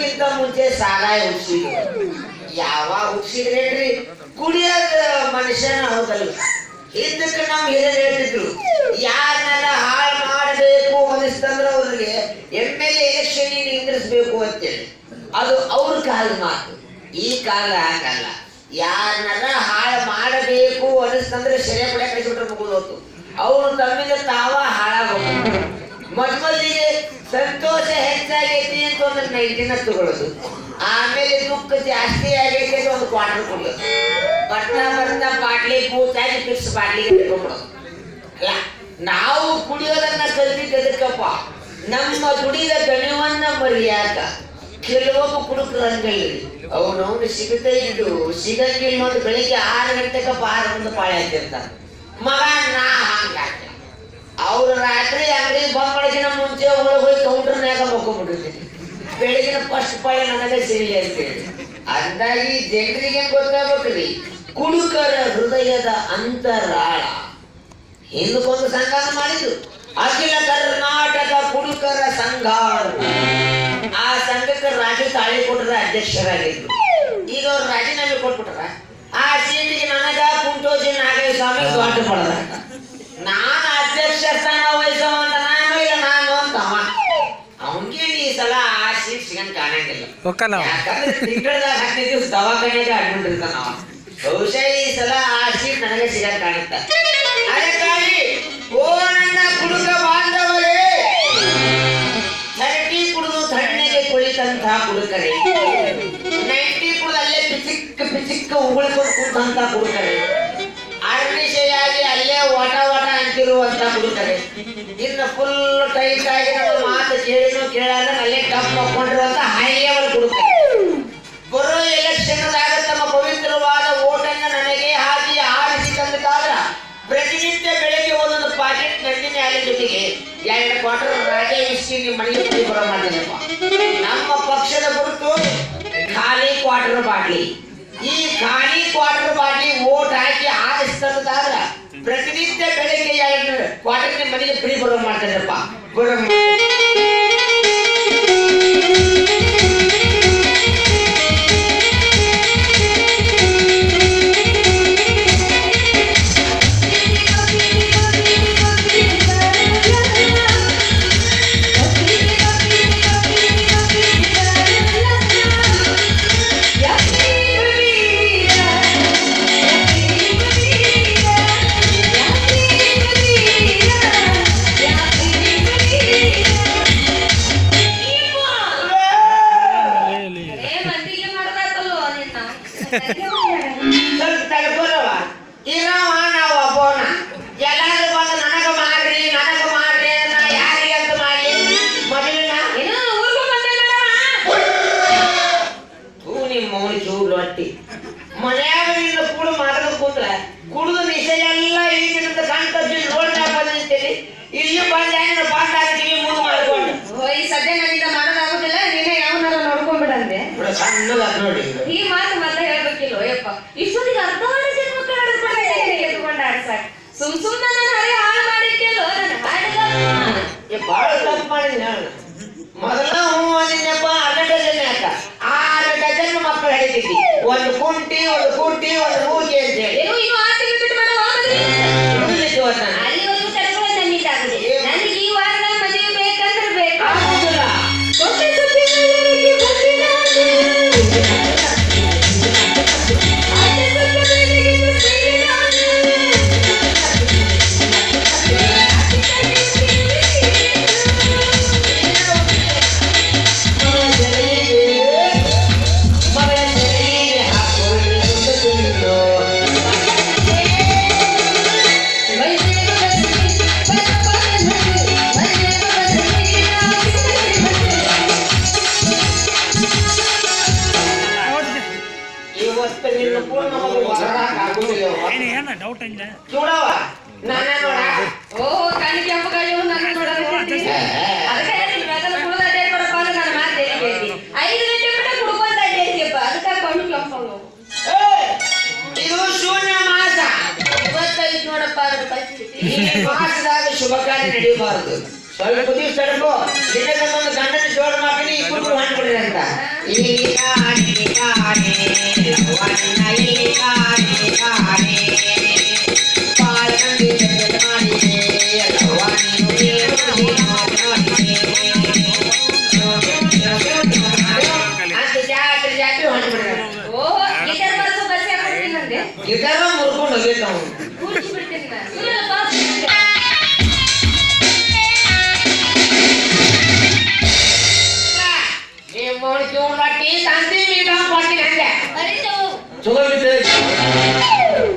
ಕುಡಿಯೋಕ್ಕಿಂತ ಮುಂಚೆ ಸಾರಾಯ ಹುಡ್ಸಿದ್ರು ಯಾವಾಗ ಹುಡ್ಸಿದ್ರೇನ್ರಿ ಕುಡಿಯೋದ ಮನುಷ್ಯನ ಹೌದಲ್ಲ. ಹಿಂದಕ್ಕೆ ನಾವು ಹಿರಿಯರು ಹೇಳ್ತಿದ್ರು, ಯಾರನ್ನೆಲ್ಲ ಹಾಳು ಮಾಡಬೇಕು ಅನಿಸ್ತಂದ್ರೆ ಅವ್ರಿಗೆ ಎಂ ಎಲ್ ಎಲೆಕ್ಷನ್ ನಿಂದ್ರಿಸ್ಬೇಕು ಅಂತೇಳಿ. ಅದು ಅವ್ರ ಕಾಲದ ಮಾತು. ಈ ಕಾಲ ಹಾಗಲ್ಲ. ಯಾರನ್ನೆಲ್ಲ ಹಾಳು ಮಾಡಬೇಕು ಅನಿಸ್ತಂದ್ರೆ ಸೆರೆ ಪಡೆ ಕಳಿಸ್ಬಿಟ್ರೆ ಮುಗಿದು ಹೋತು ಅವ್ರು ತಮ್ಮಿಂದ ತಾವ ಹಾಳಾಗೋಗ್ತಾರೆ ಮೊದಲಿಗೆ ಸಂತೋಷ ಹೆಚ್ಚಾಗೈತಿ ಅಂತ ಒಂದು ನೈಟಿನ ತಗೊಳ್ಳೋದು ಆಮೇಲೆ ದುಃಖ ಜಾಸ್ತಿ ಆಗೈತಿ ಅಂತ ಒಂದು ಕ್ವಾರ್ಟರ್ ಕೊಡೋದು. ಬರ್ತಾ ಬರ್ತಾ ಬಾಟ್ಲಿ ಕೂತಾಗಿ ಫಿಕ್ಸ್ ಬಾಟ್ಲಿಗೆ ಇಟ್ಕೊಂಡ್ಬಿಡೋದು ಅಲ್ಲ, ನಾವು ಕುಡಿಯೋದನ್ನ ಕಲ್ತಿದ್ದಕ್ಕಪ್ಪ ನಮ್ಮ ದುಡಿದ ಗಣವನ್ನ ಮರಿಯಾಕ ಕೆಲವೊಬ್ಬ ಕುಡುಕರು ಹಂಗಲ್ರಿ ಅವನವನು ಸಿಗದೇ ಇದ್ದು ಸಿಗಂಗಿಲ್ಲ ಒಂದು ಬೆಳಿಗ್ಗೆ ಆರು ಗಂಟೆಗೆ ಆರು ಒಂದು ಪಾಳೆ ಹಾಕಿರ್ತಾನೆ ಮಗ, ನಾ ಹಂಗಾಕ ಅವ್ರು ರಾತ್ರಿ ಅಂಗಡಿ ಬಂದ್ ಮಾಡೋಕಿನ ಮುಂಚೆ ಒಳಗೆ ಹೋಗಿ ಕೌಂಟರ್ನ್ಯಾಗ ಮಕ್ಕೊಂಡ್ಬಿಟ್ಟಿರ್ತೀನಿ. ಬೆಳಗಿನ ಫಸ್ಟ್ ಪಾಯ ನನಗೆ ಸಿಗಲಿ ಅಂತೇಳಿ ಅಂದಾಗಿ ಜನರಿಗೆ ಗೊತ್ತಾಗ್ಬೇಕ್ರಿ? ಕುಡುಕರ ಹೃದಯದ ಅಂತರಾಳ. ಹಿಂದಕ್ಕೊಂದು ಸಂಘಾನ ಮಾಡಿದ್ರು. ಅಖಿಲ ಕರ್ನಾಟಕ ಕುಡುಕರ ಸಂಘ ಆ ಸಂಘಕ್ಕೆ ರಾಜು ತಾಳಿ ಕೊಟ್ಟರ ಅಧ್ಯಕ್ಷರಾಗಿದ್ರು. ಈಗ ಅವ್ರು ರಾಜೀನಾಮೆ ಕೊಟ್ಬಿಟ್ರ? ಆ ಸೀಟಿಗೆ ನನಗ ಕುಂಟೋಜಿ ನಾಗೇಶ ಸ್ವಾಮಿ ದೊಡ್ಡ ಪಡೆದ ನಾನು ಅಧ್ಯಕ್ಷ ಸ್ಥಾನ ವಹಿಸೋವಂತ ನಾನು ಇಲ್ಲ ನಾನು ಅಂತ ಅವ ಅವನಿಗೆ ಈ ಸಲ ಆ ಸೀಟ್ ಸಿಗಂಗ್ ನೈಂಟಿ ಕುಡಿದು ಅಲ್ಲೇ ಪಿಚಿಕ್ಕ ಪಿಚಿಕ್ಕ ಅಲ್ಲೇ ಇನ್ನು ಫುಲ್ ಟೈಟ್ ಆಗಿ ಮಾತು ಕೇಳಿನೂ ಕೇಳಾಗ ಅಲ್ಲೇ ಟಪ್ ಹಾಕೊಂಡಿರುವಂತ ಹೈ ಜೊತೆಗೆ ಎರಡು ಕ್ವಾರ್ಟರ್ ರಾಜ್ಯ ಇಸ್ಟಿ ನಿಮ್ಮ ಮನೆಗೆ ಕುಡಿ ಬರೋ ನಮ್ಮ ಪಕ್ಷದ ಗುರುತು ಖಾಲಿ ಕ್ವಾರ್ಟರ್ ಬಾಟ್ಲಿ. ಈ ಖಾಲಿ ಕ್ವಾರ್ಟರ್ ಬಾಟ್ಲಿ ಓಟ್ ಹಾಕಿ ಆರಿಸಿ ತಂದಾದ್ರ ಪ್ರತಿನಿತ್ಯ ಬೆಳಗ್ಗೆ ಎರಡು ಕ್ವಾರ್ಟರ್ ನಿಮ್ಮ ಮನೆಗೆ ಫ್ರೀ ಬರೋ ಮಾಡ್ತಾರಪ್ಪ ಬರೋ ನೋಡಿ ಈ ಮಾತು ಮತ್ತೆ ಹೇಳ್ಬೇಕಿಲ್ಲ ಯಪ್ಪ. ಇಷ್ಟೊತ್ತಿಗೆ ಅರ್ಧ ಜನ್ಮಕ್ಕೆ ನಡೆದ್ಕೊಂಡೆ ಎತ್ಕೊಂಡ ಆಡ್ಸಾಕ್ ಸುಮ್ ಸುಮ್ನೆ ನಾನು ಹರಿ ಹಾಳು ಮಾಡಿಟ್ಟಿಲ್ಲೋ ನಾನು ಹಾಡಿಲ್ಲ ತಪ್ಪು ಮಾಡಿದ್ನ ಮೊದಲ ಹೂ ಅಂದಿದ್ದಪ್ಪ ಅರ್ಧ ಡಜನ್ ಯಾಕ ಆರು ಡಜನ್ ಮಕ್ಕಳು ಹೇಳ್ತಿದ್ದಿ ಒಂದು ಕುಂಟಿ ಒಂದು ಕುಂಟಿ ಒಂದು ಮೂಗಿ ಅಂತ ಹೇಳಿ ಕಾರ್ಯ ನಡೆಯಬಾರದು. ಸ್ವಲ್ಪ ದಿವಸ ತಡಕೋ ನಿನಗೆ ಒಂದು ಗಂಡನ ಜೋಡ ಮಾಡಿ ಇಬ್ಬರು ಹೊಂಟ್ಬಿಡ್ರಿ ಅಂತ. ಇಲ್ಲಿ ಚಲೋ ಬಿದ್ದೆ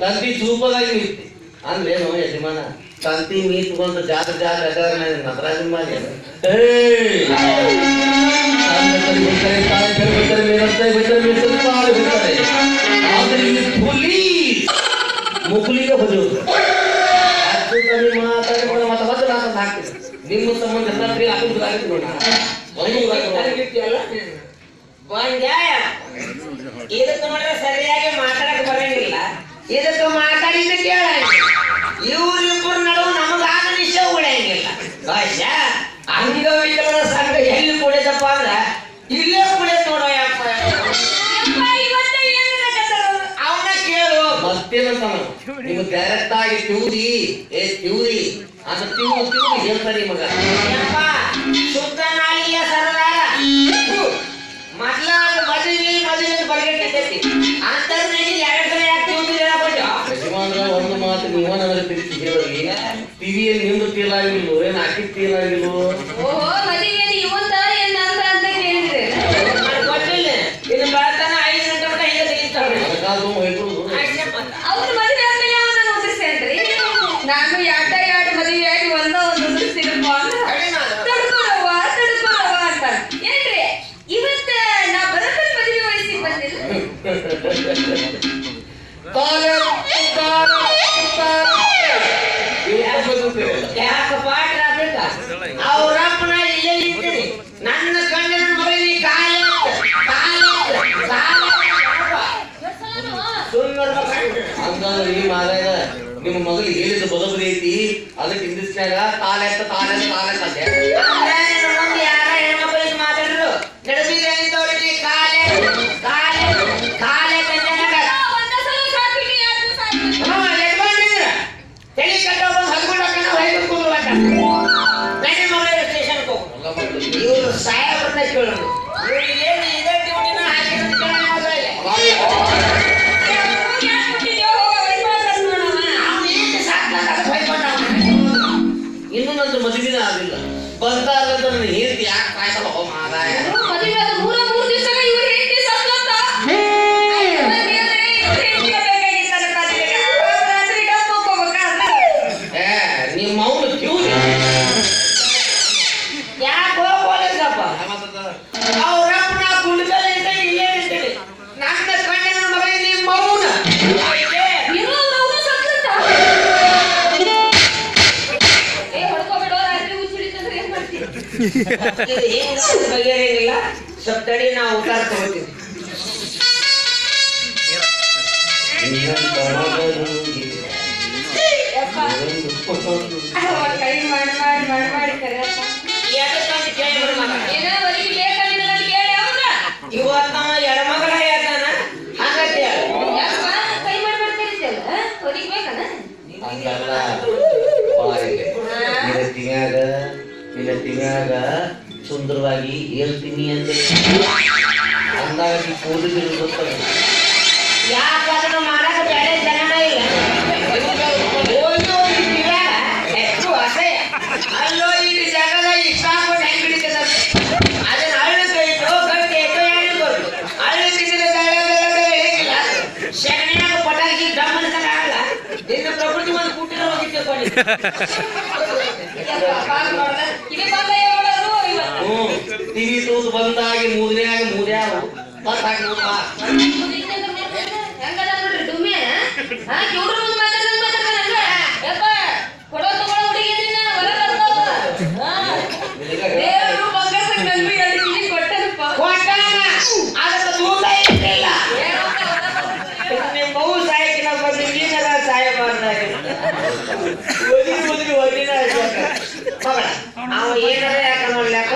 ತಂತಿ ಚೂಪದಾಗಿ ನಿಂತಿ ಅಂದ್ರೇನು ಯಜಮಾನ ತಂತಿ ಮೀತ್ಕೊಂತ ಜಾತ್ರೆ ಜಾತ್ರೆ ಅದಾರ ನಟರಾಜನ ಮಾಡಿ ಏಯ್ ತಂದೆ ಕರಿ ಬಿಡ್ತಾರೆ ತಾಯಿ ಕರಿ ಬಿಡ್ತಾರೆ ಮೇರಂತೆ ಬಿಡ್ತಾರೆ ಮೇರಂತೆ ತಾಳಿ ಬಿಡ್ತಾರೆ ಆದ್ರೆ ಇಲ್ಲಿ ಪೊಲೀಸ್ ಮುಕುಲಿಗೆ ಹೊಡೆಯೋದು ಅಚ್ಚುತನಿ ಮಾತಾಡಿ ಕೂಡ ಮತ್ತೆ ಮತ್ತೆ ನಾನು ಹಾಕ್ತೀನಿ ನಿಮ್ಮ ಸಂಬಂಧ ಎಲ್ಲ ಹಾಕಿದ್ರು ಆಗಿತ್ತು ನೋಡ ಒಂದ್ಯಾಯ ಇದಕ್ಕೆ ನೋಡ್ರೆ ಸರಿಯಾಗಿ ಮಾತಾಡಕ್ ಬರಂಗಿಲ್ಲ. ಇದಕ್ಕೆ ಮಾತಾಡಿದ ಕೇಳ ಇವ್ರಿಬ್ಬರ ನಡುವೆ ನಮಗಾದ ನಿಶ್ಚಯ ಉಳಿಯಂಗಿಲ್ಲ. ಭಾಷ ಅಂಗವಿಕಲರ ಸಂಘ ಎಲ್ಲಿ ಕುಡಿದಪ್ಪ ಅಂದ್ರ ಇಲ್ಲೇ ಕುಡಿಯತ್ ನೋಡೋ ಯಪ್ಪ ಯಪ್ಪ ಇವತ್ತ ಏನು ನಡಕತ್ತಾರ ಅವನ ಕೇಳು. ಮತ್ತೇನಂತ ನೀವು ಡೈರೆಕ್ಟ್ ಆಗಿ ಟ್ಯೂರಿ ಏ ಟ್ಯೂರಿ ಅಂತ ಟ್ಯೂರಿ ತಿವ್ರಿ ಹೇಳ್ತಾರೆ ಮಗ ಮಾರಾಯ ನಿಮ್ಮ ಮಗಳು ಹೇಳಿದ ಬದಬರಿ ಐತಿ ಅದಕ್ಕೆ ಇಂಗ್ಲಿಷ್ನ್ಯಾಗ ತಾಲೆತ್ತ ಅಂತ ತಾಲೆತ್ತ ಅಂದೆ. ಬಗೆಹರಿಯಂಗಿಲ್ಲ ಸ್ವಲ್ಪ ತಡಿ ನಾವು ಉತ್ತಾರ ತಗೋತೀವಿ ಕೈ ಮಾಡಿ ಮಾಡಿ ಮಾಡಿ ಮಾಡಿ ಕರೆಯಪ್ಪ ಎದಕ್ಕಂತ ಕೇಳಿದ್ರು ಮಗ ಏನೋ ಅವರಿಗೆ ಬೇಕಾಗಿಲ್ಲ ಅಂತ ಕೇಳಿ ಅವ್ರ ಇವತ್ತ ಎಡಮಗಳ ಹೇಳ್ತಾನ ಹಂಗತ್ತೆ ಯಾಕಪ್ಪ ಕೈ ಮಾಡಿ ಮಾಡಿ ಕರೀತಿಯಲ್ಲ ಹೊಲಿಗೆ ಬೇಕನ ಹಂಗಲ್ಲ. ಬಾಯಿಗೆ ನಿನ್ನ ತಿಂಗಾಗ ನಿನ್ನ ತಿಂಗಾಗ ಸುಂದರವಾಗಿ ಹೇಳ್ತೀನಿ ಅಂತ ಅಂದಾಗಿ ಕೂದಲು ಗೊತ್ತಲ್ಲ. ಬೇರೆ ಇಲ್ಲ. ಪ್ರಕೃತಿ ಒಂದು ಕೂಟಿರೋ ಹೋಗಿದ್ದೆ ಕೊಡಿ ಟಿವಿ ತೂತು ಬಂದಾಗಿ ಮೂದ್ನ್ಯಾಗ ಮೂದ್ಯಾವ? ಮತ್ತಾಗಿ ನೋಡ್ಬಾ ಹೆಂಗದ ನೋಡ್ರಿ ಡುಮ್ಮೆ ಹಾ ಕಿವ್ರ ಮುಂದೆ ಮಾತಾಡ್ದಂಗ್ ಮಾತಾಡ್ತಾನಲ್ಲ ಯಪ್ಪ ಕೊಡೋ ತಗೊಳ್ಳೋ ಹುಡುಗಿ ನಿನ್ನ ಹೊರ ಬರ್ತಾವ ಹಾ ದೇವರು ಬಂಗಾರ ಕಲ್ವಿ ಎರಡು ಕಿವಿ ಕೊಟ್ಟನಪ್ಪ ಕೊಟ್ಟಾನ ಅದಕ್ಕೆ ತೂಕ ಇಟ್ಟಿಲ್ಲ ಏನಂತ ಹೊರ ಬರ್ತಾನೆ? ನಿಮ್ಮ ಬಹು ಸಾಯಕಿನ ಬಂದು ನೀನೆಲ್ಲ ಸಾಯಬಾರ್ದಾಗಿ ಒದಗಿ ಒದಗಿ ಒದಿನ ಮಗಳ ಅವ ಏನಾರ ಯಾಕ ನೋಡ್ಲಾಕ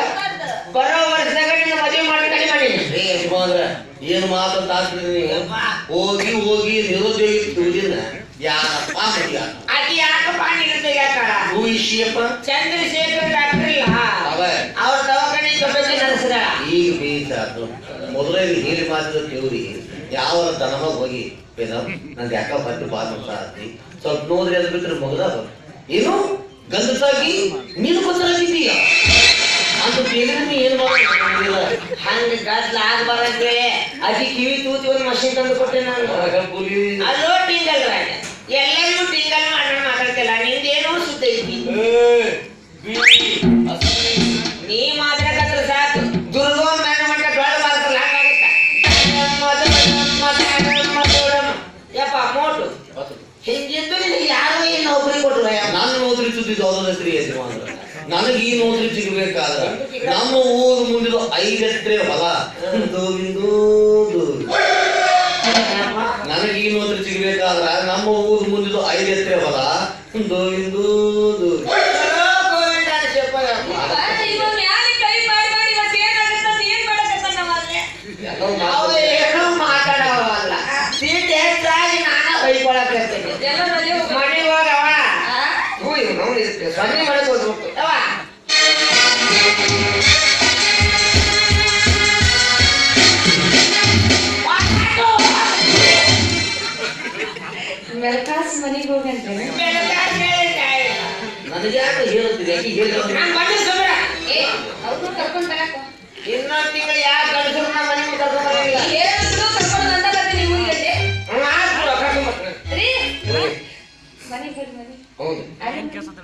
ಬರೋ ವರ್ಷದಾಗ ನಿನ್ನ ಮದುವೆ ಮಾಡಿ ಕಡಿಮೆ ಮಾಡೀನಿ ಏ ಯಜಮಾನ್ರ ಏನು ಮಾತು ನೀವು ಹೋಗಿ ಹೋಗಿ ನಿರುದ್ಯೋಗಿ ತುಳಿನ ಯಾರಪ್ಪ ಮದುವೆ ಆತ? ಆಕಿ ಯಾಕಪ್ಪ ನಿರುದ್ಯೋಗ ಯಾಕಳ ಹೂ ವಿಷಯಪ್ಪ ಚಂದ್ರಶೇಖರ್ ಡಾಕ್ಟರ್ ಇಲ್ಲ ಅವ. ಅವ್ರ ದವಾಖಾನೆ ಬಗ್ಗೆ ನಡೆಸಿದ. ಈಗ ಬೇಯಿಸಾತು ಮೊದಲೇ ಹೇಳಿ ಮಾತಿದ ಕೇಳಿ. ಯಾವ ತನಮ ಹೋಗಿ. ಮೇಡಮ್ ನಂದು ಯಾಕ ಬಂದು ಬಾ ಆತಿ ಸ್ವಲ್ಪ ನೋಡ್ರಿ ಅದ್ ಬಿಟ್ರೆ ಮಗದ ಏನು? ಗಂಧಸಾಗಿ ನೀನು ಬಂದಿದ್ದೀಯ ಅಂತ ಬೇಗನೆ ಏನು ಮಾಡಿಲ್ಲ ಹಂಗ ಅದಿ ಕಿವಿ ತೂತಿ ಒಂದು ಮಷಿನ್ ತಂದು ಕೊಟ್ಟೆ ನಾನು. ಅಲ್ಲೋ ಟಿಂಗಲ್ ರಾಜ ಎಲ್ಲರಿಗೂ ಟಿಂಗಲ್ ಮಾಡೋಣ ಮಾತಾಡ್ತಿಲ್ಲ. ನಿಂದೇನೋ ಸುದ್ದ ಐತಿ. ನೀ ಮಾತಾಡಕತ್ರ ಸಾಕು. ದುರ್ಗೋನ್ ಮನೆ ಮಟ್ಟ ದೊಡ್ಡ ಬಾರಸಲ್ಲ ಹಂಗಾಗತ್ತ. ಯಪ್ಪ ಮೋಟು. ಹಿಂಗಿದ್ದು ನಿನಗೆ ಯಾರೋ ಏನು ನೌಕರಿ ಕೊಟ್ಟರು ನಾನು ನೋದ್ರಿ ಸುದ್ದಿ ಅವರ ಹೆಸರು ಯಜಮಾನ್ರ. ನನಗೆ ಈ ನೋದ್ರಿ ಸಿಗಬೇಕಾದ್ರೆ ನಮ್ಮ ಊರು ಮುಂದಿದ ಐದು ಹೊಲ ಗೋವಿಂದೂ ನನಗೆ ಈ ನೋದ್ರಿ ಸಿಗಬೇಕಾದ್ರೆ ನಮ್ಮ ಊರು ಮುಂದಿದ ಐದು ಹೊಲ ಗೋವಿಂದ. ಅವ್ರು ಕರ್ಕೊಂಡ್ ಬರಕ ಇನ್ನೊಂದ್ ತಿಂಗಳು ಯಾಕೆ ಗಂಡಸ್ರು ನಮ್ಮ ಮನೆ ಮುಂದೆ ಬರಲಿಲ್ಲ?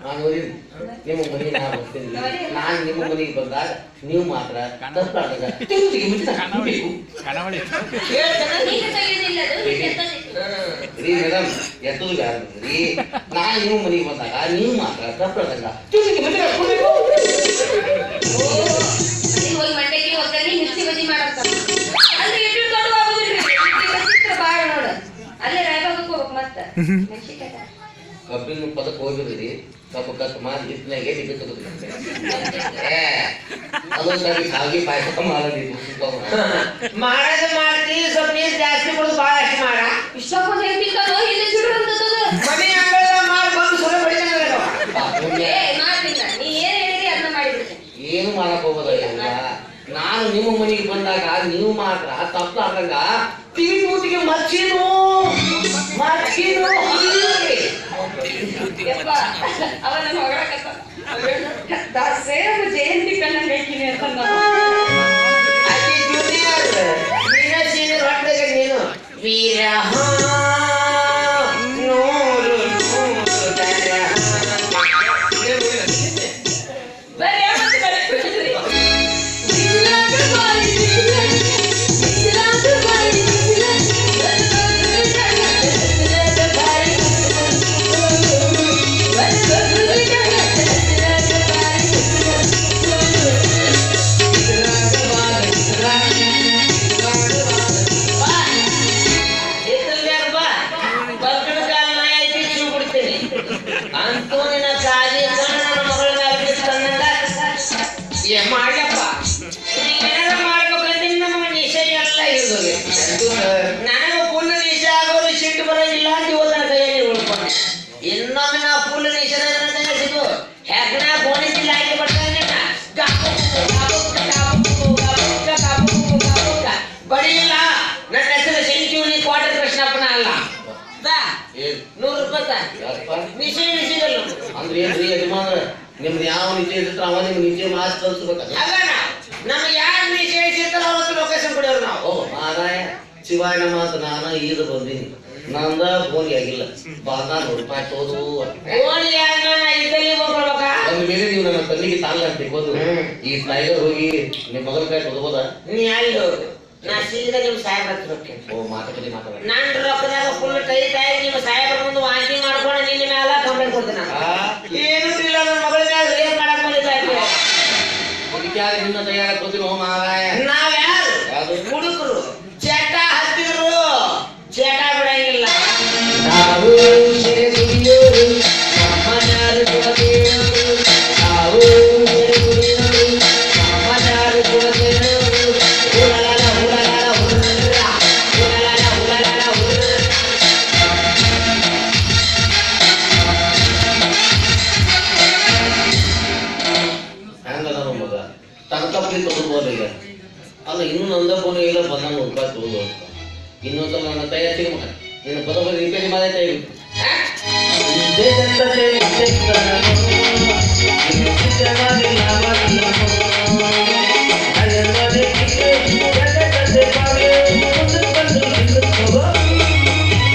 ನಾನು ನಿಮ್ಮ ಮನೆಗೆ ನಾನು ಬರ್ತೀನಿ ನಾನು ನಿಮ್ಮ ಮನೆಗೆ ಬಂದಾಗ ನೀವು ಮಾತ್ರ. ರೀ ಮೇಡಮ್ ಎತ್ತದು ಯಾರು ರೀ ನಾನು ನಿಮ್ಮ ಮನೆಗೆ ಬಂದಾಗ ನೀವು ಮಾತ್ರ ಮಾಡಂತ ಅಲ್ಲಿ ರಾಯಬಾಗಕ್ಕೆ ಹೋಗ್ಬೇಕು ಮತ್ತ. ಕಬ್ಬಿನ ಪದಕ್ಕೆ ಹೋಗಿದ್ರಿ ಕಬ್ಬು ಕತ್ ಮಾಡಿ ಹಿಟ್ಟಿನಾಗ ಏ ಅದೊಂದಾಗಿ ಶಾವಿಗೆ ಪಾಯಸ ಮಾಡೋದಿತ್ತು ಮಾಡದ ಮಾಡ್ತಿ ಸ್ವಲ್ಪ ನೀರು ಜಾಸ್ತಿ ಕೊಡು ಭಾಳ ಅಷ್ಟು ಮಾಡ ಇಷ್ಟೊಂದು ಇಲ್ಲಿ ಮನೆ ಮಾಡಿ ಬಂದು ಏನ್ ಮಾಡಕ್ ಹೋಗೋದಿಲ್ಲ ನಾನು ನಿಮ್ಮ ಮನೆಗೆ ಬಂದಾಗ ನೀವು ಮಾತ್ರ ತಪ್ಪಾದಾಗ ಮೂತಿಗೆ ಮಚ್ಚಿನು ಮಚ್ಚಿನು ಯಪ್ಪ ಅವ ನನ್ನ ಹೊಗಳಕತ್ತಾನ ದಾಸೇಮ ಜಯಂತಿ ಕಣ್ಣಂಗ್ ಹಾಕಿನಿ ಅಂತ ಅತಿ ಅಲ್ಲ. ನೂರು ರೂಪಾಯಿ? ನಿಶೆ ನಿಶಿಗಲ್ಲ ಅಂದ್ರೆ ಏನ್ರಿ ನಿಮ್ದು ಯಾವ ನಿಜ ಇರ್ತಾರ ಅವ ನಿಮ್ ನಿಜ ಮಾತು ಹಾಗಣ ನಮ್ಗೆ ಯಾರು ನಿಷೇಧಿಸಿರ್ತಾರ ಅವತ್ತು ಲೊಕೇಶನ್ ಕೊಡೋರು ನಾವು. ಓ ಮಾರಾಯ. ಶಿವಾಯನ ಮಾತು ನಾನ ಈದು ಬಂದೀನಿ. ನಂದ ಫೋನ್ ಆಗಿಲ್ಲ. ಬಾದ ರೂಪಾಯಿ ತೋದು ಓಣಿ ಯಾಕ ನಾ ಇದ್ದಲ್ಲಿ ಹೋಗ್ಕೊಳ್ಬೇಕಾ ಅಂದ ಮೇಲೆ ನೀವು ನನ್ನ ತಂದಿಗೆ ಸಾಲ ಅಂತ ಈ ಟೈಗರ್ ಹೋಗಿ ನಿಮ್ಮ ಮಗನ ಕೈ ತಗೋಬೋದ ನೀ ಹೋಗು ನಾ ಸೀದಾ ನಿಮ್ ಸಾಹೇಬ್ರ ಹತ್ರ ಹೋಗ್ತೀನಿ. ಓ ಮಾತುಕತೆ ಮಾತಾಡ. ನನ್ನ ರೊಕ್ಕದಾಗ ಫುಲ್ ಕೈ ಆಗಿ ನಿಮ್ಮ ಸಾಹೇಬ್ರ ಮುಂದೆ ವಾಂತಿ ಮಾಡ್ಕೊಂಡು ನಿನ್ನ ಮೇಲೆ ಕಂಪ್ಲೇಂಟ್ ಕೊಡ್ತೀನಿ ಏನು ಇಲ್ಲ ನನ್ನ ಮಗಳ ಮೇಲೆ ಏನ್ ಮಾಡಕ್ ಬಂದಿದ್ದಾಯ್ತು ಅದಕ್ಕೆ ನಿನ್ನ ತಯಾರ ಗೊತ್ತಿಲ್ಲ ಮಾರಾಯ ನಾವ್ಯಾರು ಈಗ ಅಲ್ಲ ಇನ್ನೂ ನಂದ ಫೋನ್ ಇಲ್ಲ ಬಂದಂಗ ಹುಡ್ಕಾಕ್ ಹೋಗು ಅಂತ ಇನ್ನೊಂದು ನನ್ನ ತಯಾರಿ ಮಾಡಿ ನಿನ್ನ ಪದ ರಿಪೇರಿ ಮಾಡೇ ತಾಯಿ